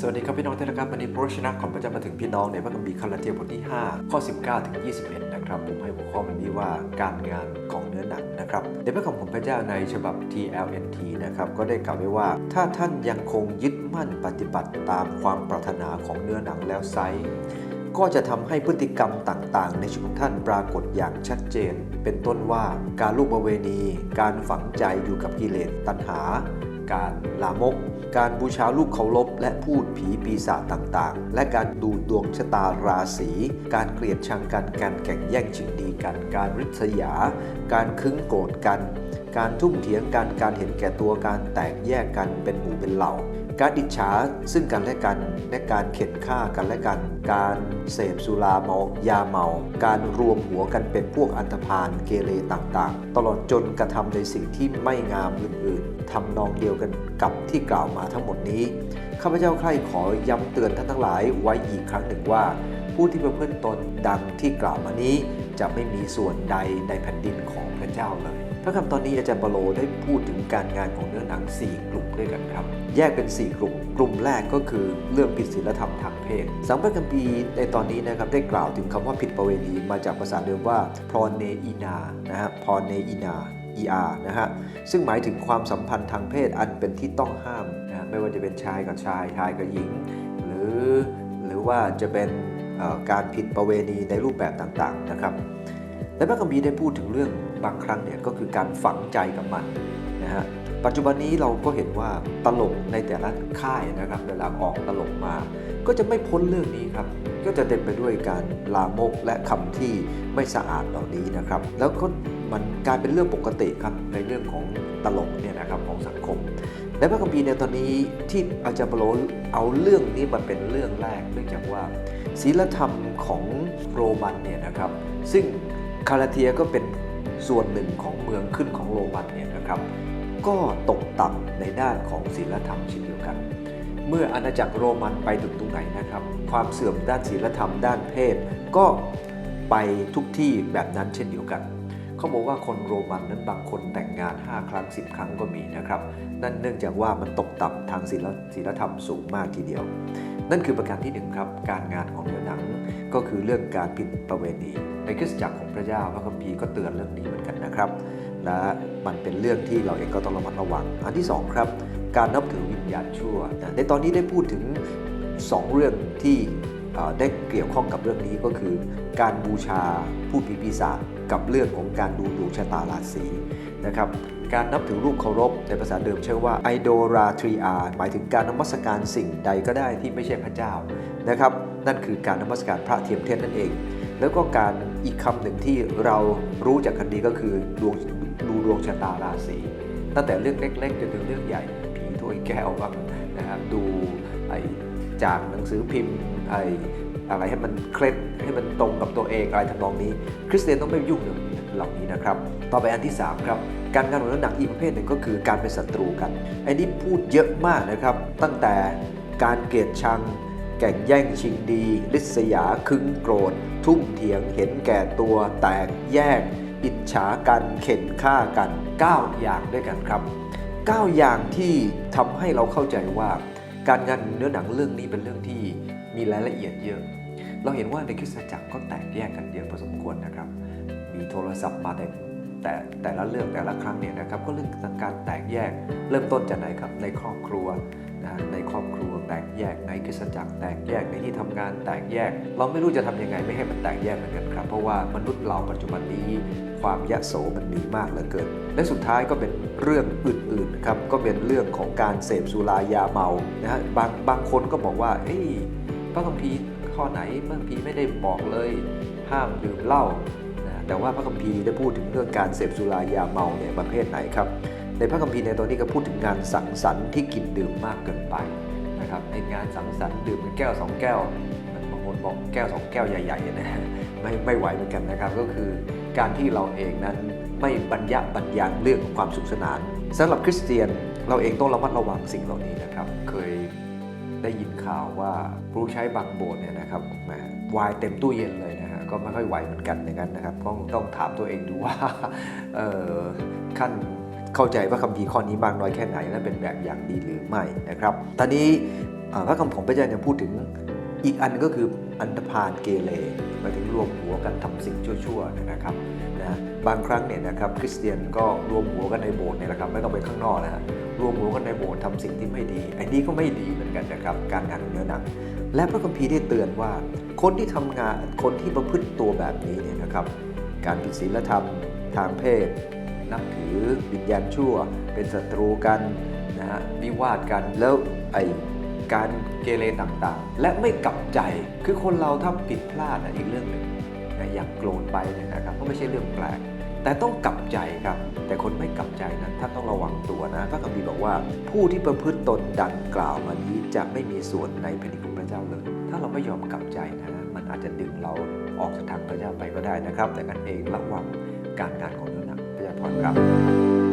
สวัสดีครับพี่น้องที่รักวันนี้พระชนะของพระเจ้ามาถึงพี่น้องในพระคัมภีร์คาลาเทียบทที่ 5 ข้อ 19 ถึง 21 นะครับ ผมให้หัวข้อมันนี้ว่าการงานของเนื้อหนังนะครับในพระคำของพระเจ้าในฉบับ TLNT นะครับก็ได้กล่าวไว้ว่า ถ้าท่านยังคงยึดมั่นปฏิบัติตามความปรารถนาของเนื้อหนังแล้วไซก็จะทำให้พฤติกรรมต่างๆ ในชีวิตของท่านปรากฏอย่างชัดเจน เป็นต้นว่าการลูกประเวณี การฝังใจอยู่กับกิเลสตัณหา การลามก การบูชาลูกเคาร และพูดผีปีศาจต่างๆ และการดูดวงชะตาราศี การเกลียดชังกัน การแข่งแย่งชิงดีกัน การริษยา การคึ้งโกรธกัน การทุ่มเถียงกันการเห็นแก่ตัวการแตกแยกกันเป็นหมู่เป็นเหล่า การอิจฉาซึ่งกันและกันและการเข็นฆ่ากันและกัน การเสพสุราเมายาเมา การรวมหัวกันเป็นพวกอันธพาลเกเรต่างๆ ตลอดจนกระทำในสิ่งที่ไม่งามอื่นๆทำนองเดียวกันกับที่กล่าวมาทั้งหมดนี้ข้าพเจ้าใคร่ขอย้ำเตือนท่านทั้งหลายไว้อีกครั้งหนึ่งว่า ผู้ที่ประพฤติตนดังที่กล่าวมานี้ จะไม่มีส่วนใดในแผ่นดินของพระเจ้าเลยพระคำตอนนี้อาจารย์เปโลได้พูดถึงการงานของเนื้อหนัง 4 กลุ่มด้วยกันครับ แยกเป็น 4 กลุ่ม กลุ่มแรกก็คือเรื่องผิดศีลธรรมทางเพศสังพระคัมภีร์ในตอนนี้นะครับได้กล่าวถึงคำว่าผิดประเวณี มาจากภาษาเดิมว่าพรเนอีนานะฮะพรเนอีนา ER นะฮะ ซึ่งหมายถึงความสัมพันธ์ทางเพศอันเป็นที่ต้องห้ามนะไม่ว่าจะเป็นชายกับชาย ชายกับหญิง หรือหรือว่าจะเป็น การผิดประเวณีในรูปแบบต่างๆนะครับและพระคัมภีร์ได้พูดถึงเรื่องบางครั้งเนี่ยก็คือการฝังใจกับมันนะฮะปัจจุบันนี้เราก็เห็นว่าตลกในแต่ละค่ายนะครับเวลาออกตลกมา ก็จะไม่พ้นเรื่องนี้ครับ ก็จะเต็มไปด้วยการลามกและคำที่ไม่สะอาดเหล่านี้นะครับ แล้วก็มันกลายเป็นเรื่องปกติครับในเรื่องของตลกเนี่ยนะครับของสังคมและพระคัมภีร์ในตอนนี้ที่อาจารย์เปโลเอาเรื่องนี้มาเป็นเรื่องแรก เนื่องจากว่าศีลธรรมของโรมันเนี่ยนะครับ ซึ่งคาราเทียก็เป็นส่วนหนึ่งของเมืองขึ้นของโรมันเนี่ยนะครับ ก็ตกต่ำในด้านของศีลธรรมเช่นเดียวกัน มื่ออาณาจักรโรมันไปถึงตรงไหนนะครับ ความเสื่อมด้านศีลธรรมด้านเพศ ก็ไปทุกที่แบบนั้นเช่นเดียวกันเขาบอกว่าคนโรมันนั้นบางคนแต่งงาน 5 ครั้ง 10 ครั้งก็มีนะครับ นั่นเนื่องจากว่ามันตกต่ำทางศีลศีลธรรมสูงมากทีเดียว นั่นคือประการที่หนึ่งครับ การงานของเนื้อหนังก็คือเรื่องการผิดประเวณี ในคริสตจักรของพระเจ้าพระคัมภีร์ก็เตือนเรื่องนี้เหมือนกันนะครับ และมันเป็นเรื่องที่เราเองก็ต้องระมัดระวัง อันที่สองครับ การนับถือวิญญาณชั่วนะในตอนนี้ได้พูดถึง 2 เรื่องที่ได้เกี่ยวข้องกับเรื่องนี้ก็คือ การบูชาผู้ผีปีศาจกับเรื่องของการดูดวงชะตาราศีนะครับการนับถือรูปเคารพในภาษาเดิมใช้ว่า idolatria หมายถึงการนมัสการสิ่งใดก็ได้ที่ไม่ใช่พระเจ้านะครับนั่นคือการนมัสการพระเทียมเทศนั่นเอง แล้วก็การอีกคำหนึ่งที่เรารู้จากกันดีก็คือดวงดูดวงชะตาราศี ตั้งแต่เรื่องเล็กๆจนถึงเรื่องใหญ่ผีถ้วยแก้วบ้างนะครับดูไอ้จากหนังสือพิมพ์ไอ้อะไรให้มันเคล็ดให้มันตรงกับตัวเองอะไรทำนองนี้ คริสเตียนต้องไม่ยุ่งเรื่องเหล่านี้นะครับ ต่อไปอันที่ 3 ครับ การงานของนักหนังอีกประเภทหนึ่งก็คือการเป็นศัตรูกันไอ้นี่พูดเยอะมากนะครับ ตั้งแต่การเกลียดชัง แก่งแย่งชิงดี ลิษยาคึงโกรธ ทุ่มเถียงเห็นแก่ตัวแตกแยก อิจฉากันเข็นฆ่ากัน 9 อย่างด้วยกันครับ 9 อย่างที่ทำให้เราเข้าใจว่า การงานเนื้อหนังเรื่องนี้เป็นเรื่องที่มีรายละเอียดเยอะ เราเห็นว่าในคริสตจักรก็แตกแยกกันเยอะพอสมควรนะครับ มีโทรศัพท์มาแต่แต่แต่ละเรื่องแต่ละครั้งเนี่ยนะครับก็เรื่องการแตกแยกเริ่มต้นจากไหนครับในครอบครัว นะในครอบครัวแตกแยกในคริสตจักรแตกแยกในที่ทำงานแตกแยก เราไม่รู้จะทำยังไงไม่ให้มันแตกแยกเหมือนกันครับ เพราะว่ามนุษย์เราปัจจุบันนี้ความยะโสมันมีมากเหลือเกิน และสุดท้ายก็เป็นเรื่องอื่นๆครับก็เป็นเรื่องของการเสพสุรายาเมานะฮะบางบางคนก็บอกว่าเฮ้ยพระคัมภีร์ข้อไหนพระคัมภีร์ไม่ได้บอกเลย ห้ามดื่มเหล้านะแต่ว่าพระคัมภีร์ได้พูดถึงเรื่องการเสพสุรายาเมาเนี่ยประเภทไหนครับ ในพระคัมภีร์ในตอนนี้ก็พูดถึงงานสังสรรค์ที่กินดื่มมากเกินไปนะครับในงานสังสรรค์ดื่มกันแก้วสองแก้วบางคนบอกแก้วสองแก้วใหญ่ๆนะไม่ไม่ไหวเหมือนกันนะครับ ก็คือการที่เราเองนั้นไม่บรรยะบรรยังเรื่องของความสุขสนานสำหรับคริสเตียนเราเองต้องระมัดระวังสิ่งเหล่านี้นะครับ เคยได้ยินข่าวว่าผู้ใช้บางโบสเนี่ยนะครับวายเต็มตู้เย็นเลยนะฮะก็ไม่ค่อยไหวเหมือนกันอย่างนั้นนะครับต้องต้องถามตัวเองดูว่าเออขั้น เข้าใจว่าคำพีร์ข้อนี้มากน้อยแค่ไหนและเป็นแบบอย่างดีหรือไม่นะครับตอนนี้พระคำของพระเจ้ายังพูดถึงอีกอันก็คืออันธพาลเกเรหมายถึงรวมหัวกันทำสิ่งชั่วๆนะครับนะบางครั้งเนี่ยนะครับคริสเตียนก็รวมหัวกันในโบสถ์เนี่ยนะครับไม่ต้องไปข้างนอกนะฮะรวมหัวกันในโบสถ์ทำสิ่งที่ไม่ดีไอ้นี้ก็ไม่ดีเหมือนกันนะครับการงานของเนื้อหนัง และพระคัมภีร์ได้เตือนว่า คนที่ทำงานคนที่ประพฤติตัวแบบนี้เนี่ยนะครับการผิดศีลธรรมทางเพศ นับถือวิญญาณชั่ว เป็นศัตรูกันนะฮะวิวาทกันแล้วไอการเกเรต่างๆ และไม่กลับใจคือคนเราถ้าผิดพลาดนะอีกเรื่องหนึ่งนะอย่างโกรธไปเนี่ยนะครับก็ไม่ใช่เรื่องแปลก แต่ต้องกลับใจครับ แต่คนไม่กลับใจนั้นท่านต้องระวังตัวนะพระคัมภีร์บอกว่า ผู้ที่ประพฤติตนดังกล่าวมานี้จะไม่มีส่วนในแผ่นดินของพระเจ้าเลย ถ้าเราไม่ยอมกลับใจนะมันอาจจะดึงเราออกจากทางพระเจ้าไปก็ได้นะครับ แต่กันเองระวังการงานของเนื้อหนัง พระเจ้าพรครับ